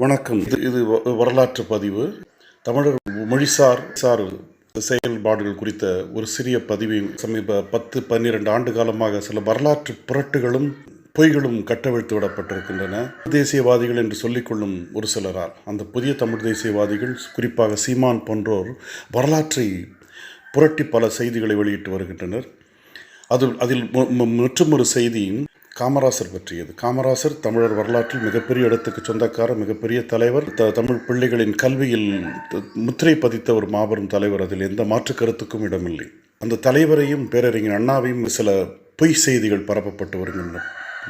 வணக்கம் இது இது வரலாற்று பதிவு தமிழர் மொழிசார் சார் செயல்பாடுகள் குறித்த ஒரு சிறிய பதிவையும் சமீப பத்து பன்னிரண்டு ஆண்டு காலமாக சில வரலாற்று புரட்டுகளும் பொய்களும் கட்டவிழ்த்து விடப்பட்டிருக்கின்றன தேசியவாதிகள் என்று சொல்லிக்கொள்ளும் ஒரு சிலரால் அந்த புதிய தமிழ் தேசியவாதிகள் குறிப்பாக சீமான் போன்றோர் வரலாற்றை புரட்டி பல செய்திகளை வெளியிட்டு வருகின்றனர் அது அதில் மற்றும் ஒரு செய்தி காமராசர் பற்றியது. காமராசர் தமிழர் வரலாற்றில் மிகப்பெரிய இடத்துக்கு சொந்தக்காரர் மிகப்பெரிய தலைவர். த- தமிழ் பிள்ளைகளின் கல்வியில் முத்திரை பதித்த ஒரு மாபெரும் தலைவர். அதில் எந்த மாற்று கருத்துக்கும் இடமில்லை. அந்த தலைவரையும் பேரறிஞர் அண்ணாவையும் சில பொய் செய்திகள் பரப்பப்பட்டு வருகின்றன.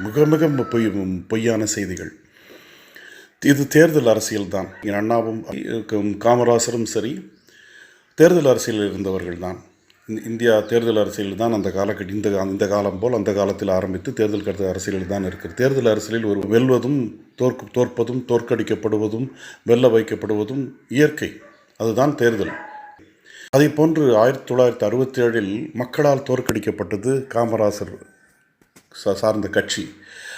மிக மிக பொய் பொய்யான செய்திகள். இது தேர்தல் அரசியல் தான். அண்ணாவும் காமராசரும் சரி தேர்தல் அரசியலில் இருந்தவர்கள் தான். இந்தியா தேர்தல் அரசியலில் தான் அந்த காலக்கட்ட இந்த இந்த காலம் போல் அந்த காலத்தில் ஆரம்பித்து தேர்தல் கருத்து அரசியலில் தான் இருக்குது. தேர்தல் அரசியலில் ஒரு வெல்வதும் தோற்கு தோற்பதும் தோற்கடிக்கப்படுவதும் வெல்ல வைக்கப்படுவதும் இயற்கை. அதுதான் தேர்தல். அதை போன்று ஆயிரத்தி தொள்ளாயிரத்தி அறுபத்தி ஏழில் மக்களால் தோற்கடிக்கப்பட்டது காமராசர் சா- சார்ந்த கட்சி.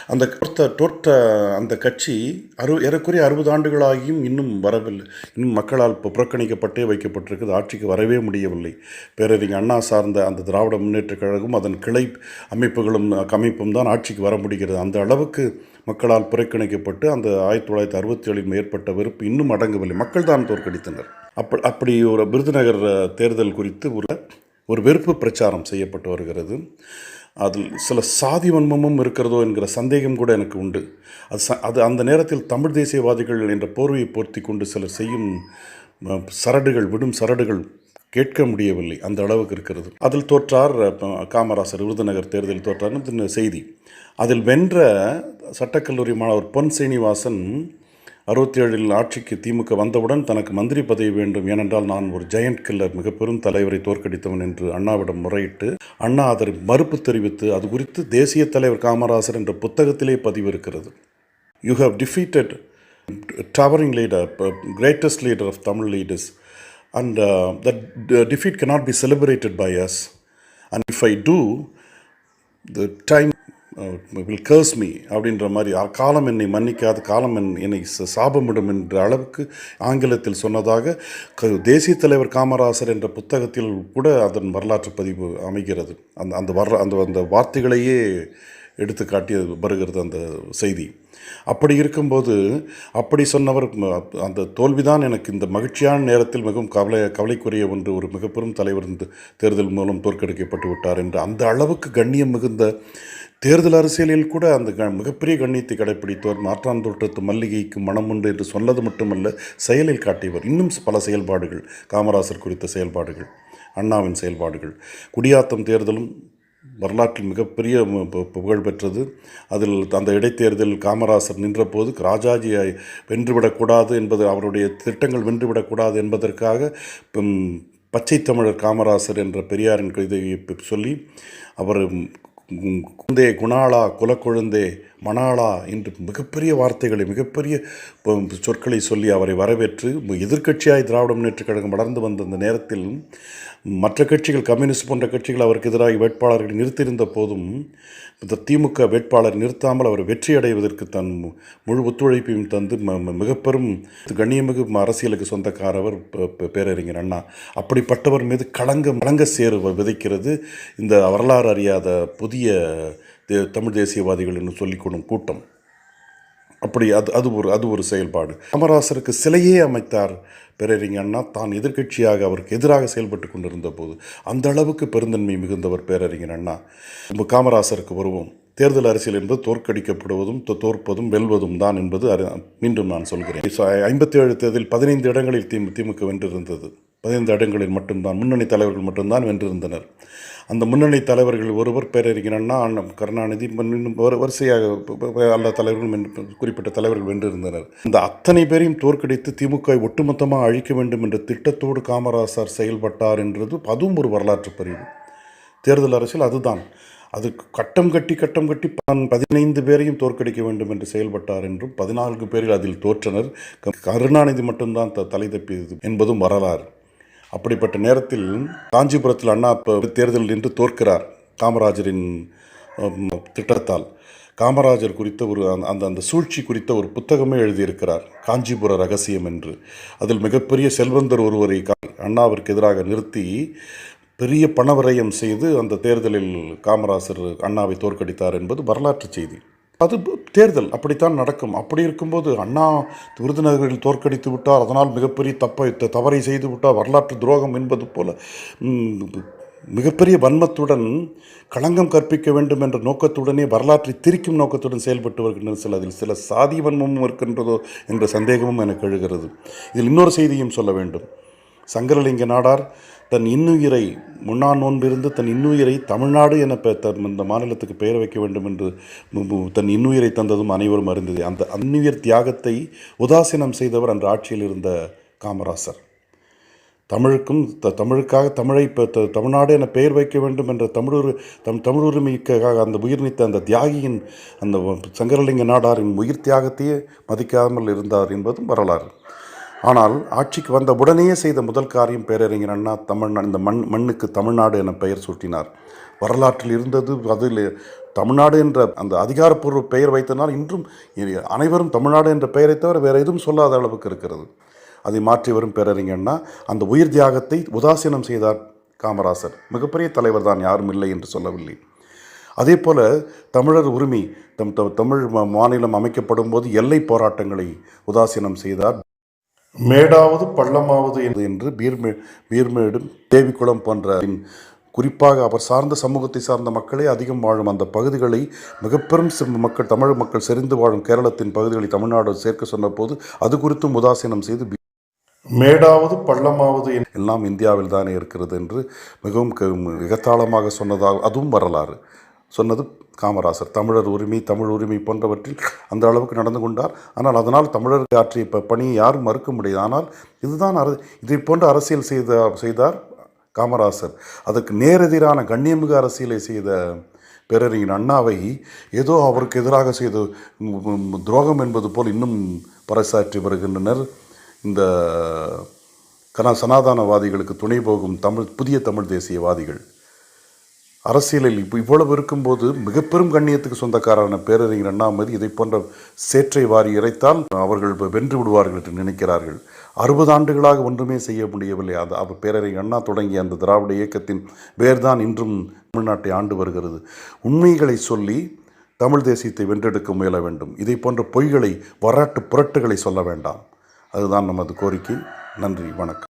அந்த தோற்ற தோற்ற அந்த கட்சி அறு ஏறக்குறைய அறுபது ஆண்டுகளாகியும் இன்னும் வரவில்லை. இன்னும் மக்களால் இப்போ புறக்கணிக்கப்பட்டே வைக்கப்பட்டிருக்குது. ஆட்சிக்கு வரவே முடியவில்லை. பேரறிஞர் அண்ணா சார்ந்த அந்த திராவிட முன்னேற்றக் கழகம் அதன் கிளை அமைப்புகளும் அமைப்பும் தான் ஆட்சிக்கு வர முடிகிறது. அந்த அளவுக்கு மக்களால் புறக்கணிக்கப்பட்டு அந்த ஆயிரத்தி தொள்ளாயிரத்தி அறுபத்தி ஏழில் ஏற்பட்ட வெறுப்பு இன்னும் அடங்கவில்லை. மக்கள் தான் தோற்கடித்தனர். அப்ப அப்படி ஒரு விருதுநகர் தேர்தல் குறித்து ஒரு ஒரு வெறுப்பு பிரச்சாரம் செய்யப்பட்டு வருகிறது. அதில் சில சாதி வன்மமும் இருக்கிறதோ என்கிற சந்தேகம் கூட எனக்கு உண்டு. அது ச அது அந்த நேரத்தில் தமிழ் தேசியவாதிகள் என்ற போர்வையை போர்த்தி கொண்டு சிலர் செய்யும் சரடுகள் விடும் சரடுகள் கேட்க முடியவில்லை. அந்த அளவுக்கு இருக்கிறது. அதில் தோற்றார் காமராசர் விருதுநகர் தேர்தலில் தோற்றார்னு செய்தி. அதில் வென்ற சட்டக்கல்லூரி மாணவர் பொன் சீனிவாசன் அறுபத்தி ஏழில் ஆட்சிக்கு திமுக வந்தவுடன் தனக்கு மந்திரி பதவி வேண்டும். ஏனென்றால் நான் ஒரு ஜெயண்ட் கில்லர் மிக பெரும் தலைவரை தோற்கடித்தவன் என்று அண்ணாவிடம் முறையிட்டு அண்ணா அதற்கு மறுப்பு தெரிவித்து அது குறித்து தேசிய தலைவர் காமராசர் என்ற புத்தகத்திலே பதிவு இருக்கிறது. You have defeated towering leader greatest leader of Tamil leaders and that defeat that be celebrated by us and if I do the time will curse me அப்படின்ற மாதிரி காலம் என்னை மன்னிக்காது காலம் என் என்னை ச- சாபமிடும் என்ற அளவுக்கு ஆங்கிலத்தில் சொன்னதாக க- தேசிய தலைவர் காமராசர் என்ற புத்தகத்தில் கூட அதன் வரலாற்று பதிவு அமைகிறது. அந்த அந்த வர அந்த அந்த வார்த்தைகளையே எடுத்து காட்டி வருகிறது அந்த செய்தி. அப்படி இருக்கும்போது அப்படி சொன்னவர் அந்த தோல்விதான் எனக்கு இந்த மகிழ்ச்சியான நேரத்தில் மிகவும் கவலை கவலைக்குரிய ஒன்று. ஒரு மிகப்பெரும் தலைவர் இந்த தேர்தல் மூலம் தோற்கடிக்கப்பட்டு விட்டார் என்று அந்த அளவுக்கு கண்ணியம் மிகுந்த தேர்தல் அரசியலில் கூட அந்த க மிகப்பெரிய கண்ணியத்தை கடைப்பிடித்தவர் மாற்றான் தோற்றத்து மல்லிகைக்கு மனம் உண்டு என்று சொன்னது மட்டுமல்ல செயலில் காட்டியவர் இன்னும் பல செயல்பாடுகள் காமராசர் குறித்த செயல்பாடுகள் அண்ணாவின் செயல்பாடுகள். குடியாத்தம் தேர்தலும் வரலாற்றில் மிகப்பெரிய பு- புகழ் பெற்றது. அதில் அந்த இடைத்தேர்தலில் காமராசர் நின்றபோது ராஜாஜியை வென்றுவிடக்கூடாது என்பது அவருடைய திட்டங்கள் வென்றுவிடக்கூடாது என்பதற்காக பச்சை தமிழர் காமராசர் என்ற பெரியாரின் இதை சொல்லி அவர் குந்தே குணாளா குலக்கொழுந்தே மணாலா என்று மிகப்பெரிய வார்த்தைகளை மிகப்பெரிய சொற்களை சொல்லி அவரை வரவேற்று எதிர்க்கட்சியாய் திராவிட முன்னேற்றக் கழகம் வளர்ந்து வந்த அந்த நேரத்தில் மற்ற கட்சிகள் கம்யூனிஸ்ட் போன்ற கட்சிகள் அவருக்கு எதிராக வேட்பாளர்களை நிறுத்தியிருந்த போதும் இந்த திமுக வேட்பாளர் நிறுத்தாமல் அவர் வெற்றி அடைவதற்கு தன் மு- முழு ஒத்துழைப்பையும் தந்து ம- ம- மிகப்பெரும் கண்ணியமிகு அரசியலுக்கு சொந்தக்காரவர் பேரறிஞர் அண்ணா. அப்படிப்பட்டவர் மீது களங்க களங்க சேரு வ- விதைக்கிறது. இந்த வரலாறு அறியாத புதிய தமிழ் தேசியவாதிகள் என்று சொல்லிக்கொள்ளும் கூட்டம். அப்படி அது அது ஒரு அது ஒரு செயல்பாடு. காமராசருக்கு சிலையே அமைத்தார் பேரறிஞர் அண்ணா. தான் எதிர்க்கட்சியாக அவருக்கு எதிராக செயல்பட்டு கொண்டிருந்த போது அந்த அளவுக்கு பெருந்தன்மை மிகுந்தவர் பேரறிஞர் அண்ணா. நம்ம காமராசருக்கு வருவோம். தேர்தல் அரசியல் என்பது தோற்கடிக்கப்படுவதும் தோ- தோற்பதும் வெல்வதும் தான் என்பது அறி- மீண்டும் நான் சொல்கிறேன். ஐம்பத்தி ஏழு தேர்தலில் பதினைந்து இடங்களில் திமு திமுக வென்றிருந்தது. பதினைந்து இடங்களில் மட்டும்தான் முன்னணி தலைவர்கள் மட்டும்தான் வென்றிருந்தனர். அந்த முன்னணி தலைவர்கள் ஒருவர் பேரறிஞர் அண்ணா கருணாநிதி இன்னும் வரிசையாக ப- தலைவர்களும் குறிப்பிட்ட தலைவர்கள் வென்றிருந்தனர். இந்த அத்தனை பேரையும் தோற்கடித்து திமுக ஒட்டுமொத்தமாக அழிக்க வேண்டும் என்ற திட்டத்தோடு காமராசர் செயல்பட்டார் என்றது அதுவும் ஒரு வரலாற்று பதிவு. தேர்தல் அரசியல் அதுதான். அது கட்டம் கட்டி கட்டம் கட்டி தான் பதினைந்து பேரையும் தோற்கடிக்க வேண்டும் என்று செயல்பட்டார் என்றும் பதினான்கு பேரில் அதில் தோற்றனர். கருணாநிதி மட்டும்தான் த- தலை தப்பியது என்பதும் வரலாறு. அப்படிப்பட்ட நேரத்தில் காஞ்சிபுரத்தில் அண்ணா தேர்தல் தேர்தலில் நின்று தோற்கிறார் காமராஜரின் திட்டத்தால். காமராஜர் குறித்த ஒரு அந்த- அந்த சூழ்ச்சி குறித்த ஒரு புத்தகமே எழுதியிருக்கிறார் காஞ்சிபுர ரகசியம் என்று. அதில் மிகப்பெரிய செல்வந்தர் ஒருவரை அண்ணாவிற்கு எதிராக நிறுத்தி பெரிய பணவரையம் செய்து அந்த தேர்தலில் காமராசர் அண்ணாவை தோற்கடித்தார் என்பது வரலாற்று செய்தி. அது தேர்தல் அப்படித்தான் நடக்கும். அப்படி இருக்கும்போது அண்ணா விருதுநகரில் தோற்கடித்து விட்டார். அதனால் மிகப்பெரிய தப்பை தவறை செய்து விட்டார். வரலாற்று துரோகம் என்பது போல மிகப்பெரிய வன்மத்துடன் களங்கம் கற்பிக்க வேண்டும் என்ற நோக்கத்துடனே வரலாற்றை திரிக்கும் நோக்கத்துடன் செயல்பட்டு வருகின்றன சில அதில் சில சாதி வன்மமும் இருக்கின்றதோ என்ற சந்தேகமும் எனக்கு எழுகிறது. இதில் இன்னொரு செய்தியும் சொல்ல வேண்டும். சங்கரலிங்க நாடார் தன் இன்னுயிரை முன்னாள் நோன்பிருந்து தன் இன்னுயிரை தமிழ்நாடு என பெ- தன் இந்த மாநிலத்துக்கு பெயர் வைக்க வேண்டும் என்று தன் இன்னுயிரை தந்ததும் அனைவரும் அறிந்தது. அந்த இன்னுயிர் தியாகத்தை உதாசீனம் செய்தவர் அன்று ஆட்சியில் இருந்த காமராசர். தமிழுக்கும் த தமிழுக்காக தமிழை இப்போ த தமிழ்நாடு என பெயர் வைக்க வேண்டும் என்ற தமிழ் தம் தமிழ் உரிமைக்காக அந்த உயிர் நீத்த அந்த தியாகியின் அந்த சங்கரலிங்க நாடாரின் உயிர் தியாகத்தையே மதிக்காமல் இருந்தார் என்பதும் வரலாறு. ஆனால் ஆட்சிக்கு வந்த உடனேயே செய்த முதல் காரியம் பேரறிஞர் அண்ணா தமிழ் இந்த மண் மண்ணுக்கு தமிழ்நாடு என பெயர் சூட்டினார். வரலாற்றில் இருந்தது அதில் தமிழ்நாடு என்ற அந்த அதிகாரப்பூர்வ பெயர் வைத்தனால் இன்றும் அனைவரும் தமிழ்நாடு என்ற பெயரை தவிர வேறு எதுவும் சொல்லாத அளவுக்கு இருக்கிறது. அதை மாற்றி வரும் பேரறிஞர்னா அந்த உயிர் தியாகத்தை உதாசீனம் செய்தார் காமராசர். மிகப்பெரிய தலைவர் தான் யாரும் இல்லை என்று சொல்லவில்லை. அதே போல தமிழர் உரிமை தம் த- தமிழ் மா- மாநிலம் அமைக்கப்படும் போது எல்லை போராட்டங்களை உதாசீனம் செய்தார் மேடாவது பள்ளமாவது என்று பீர்மே பீர்மேடும் தேவிக்குளம் போன்ற குறிப்பாக அவர் சார்ந்த சமூகத்தை சார்ந்த மக்களே அதிகம் வாழும் அந்த பகுதிகளை மிகப்பெரும் மக்கள் தமிழ் மக்கள் செறிந்து வாழும் கேரளத்தின் பகுதிகளை தமிழ்நாடு சேர்க்க சொன்னபோது அது குறித்தும் உதாசீனம் செய்து மேடாவது பள்ளமாவது எல்லாம் இந்தியாவில் தானே இருக்கிறது என்று மிகவும் எகத்தாளமாக சொன்னதாக அதுவும் வரலாறு. சொன்னது காமராசர். தமிழர் உரிமை தமிழ் உரிமை போன்றவற்றில் அந்த அளவுக்கு நடந்து கொண்டார். ஆனால் அதனால் தமிழருக்கு ஆற்றிய இப்போ பணியை யாரும் மறுக்க முடியாது. ஆனால் இதுதான் அர இதை போன்ற அரசியல் செய்த செய்தார் காமராசர். அதற்கு நேரெதிரான கண்ணியமிகு அரசியலை செய்த பேரறிஞர் அண்ணாவை ஏதோ அவருக்கு எதிராக செய்த துரோகம் என்பது போல் இன்னும் பறைசாற்றி வருகின்றனர். இந்த கன சனாதானவாதிகளுக்கு துணை போகும் தமிழ் புதிய தமிழ் தேசியவாதிகள். அரசியலில் இப்போ இவ்வளவு இருக்கும்போது மிகப்பெரும் கண்ணியத்துக்கு சொந்தக்காரரான பேரறிஞர் அண்ணாமதி இதை போன்ற சேற்றை வாரி இறைத்தால் அவர்கள் வென்று விடுவார்கள் என்று நினைக்கிறார்கள். அறுபது ஆண்டுகளாக ஒன்றுமே செய்ய முடியவில்லை. அது அவர் பேரறிஞர் அண்ணா தொடங்கிய அந்த திராவிட இயக்கத்தின் வேர்தான் இன்றும் தமிழ்நாட்டை ஆண்டு வருகிறது. உண்மைகளை சொல்லி தமிழ் தேசியத்தை வென்றெடுக்க முயல வேண்டும். இதை போன்ற பொய்களை வரலாற்று புரட்டுகளை சொல்ல வேண்டாம். அதுதான் நமது கோரிக்கை. நன்றி வணக்கம்.